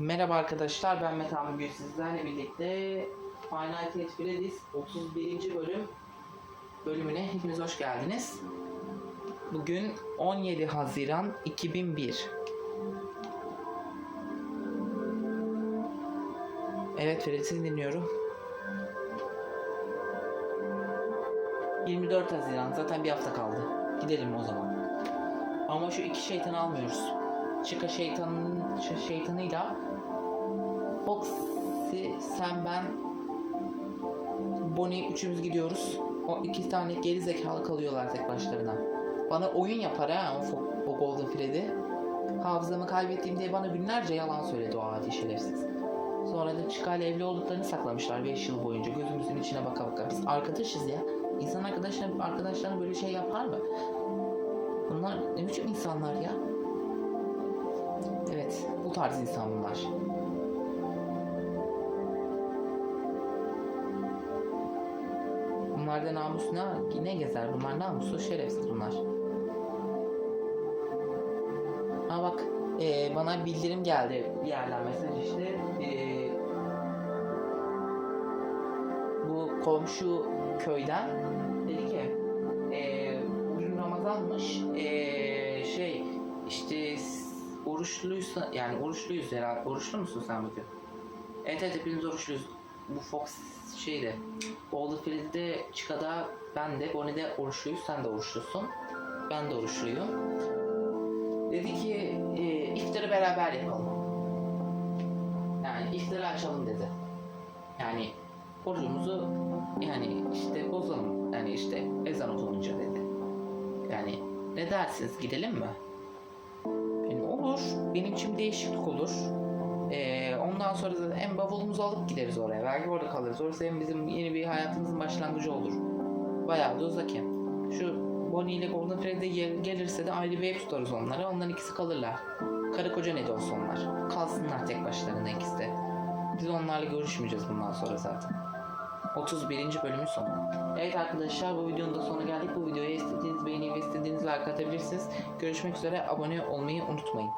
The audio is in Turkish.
Merhaba arkadaşlar ben Metan bugün sizlerle birlikte Final Fantasy Freddy's 31. bölüm bölümüne hepiniz hoş geldiniz. Bugün 17 Haziran 2001. Evet Freddy sizi dinliyorum. 24 Haziran zaten bir hafta kaldı. Gidelim o zaman. Ama şu iki şeytanı almıyoruz. Chica şeytanın şey- şeytanıyla Foxy, sen ben Bonnie üçümüz gidiyoruz. O iki tane geri zekalı kalıyorlar tek başlarına. Bana oyun yapar ha o, o Golden Freddy. Hafızamı kaybettiğim diye bana günlerce yalan söyledi o adi şerefsiz. Sonra da ile evli olduklarını saklamışlar 5 yıl boyunca gözümüzün içine baka baka. Biz arkadaşız ya. İnsan arkadaşına, arkadaşlarına böyle şey yapar mı? Bunlar ne biçim insanlar ya? Evet, bu tarz insan bunlar. Bunlarda namus ne, ne gezer? Bunlar namussuz, şerefsiz bunlar. Ha bak, e, bana bildirim geldi bir yerden mesaj işte. E, bu komşu köyden dedi ki, e, bugün Ramazanmış, oruçluysa yani oruçluyuz herhalde. Oruçlu musun sen bugün? Evet evet hepimiz oruçluyuz. Bu Fox şeyde Freddy'de Chicka'da ben de Bonnie'de oruçluyuz. Sen de oruçlusun. Ben de oruçluyum. Dedi ki e, iftarı beraber yapalım. Yani iftarı açalım dedi. Yani orucumuzu yani işte bozalım. Yani işte ezan okununca dedi. Yani ne dersiniz gidelim mi? Olur. Benim için değişiklik olur. Ee, ondan sonra da hem bavulumuzu alıp gideriz oraya. Belki orada kalırız. Orası hem bizim yeni bir hayatımızın başlangıcı olur. Bayağı da uzak hem. Şu Bonnie ile Golden Freddy gel- gelirse de ayrı bir ev tutarız onlara. Onların ikisi kalırlar. Karı koca ne de olsa onlar. Kalsınlar tek başlarına ikisi de. Biz onlarla görüşmeyeceğiz bundan sonra zaten. 31. bölümün sonu. Evet arkadaşlar bu videonun da sonuna geldik. Bu videoya istediğiniz beğeni ve istediğiniz like atabilirsiniz. Görüşmek üzere abone olmayı unutmayın.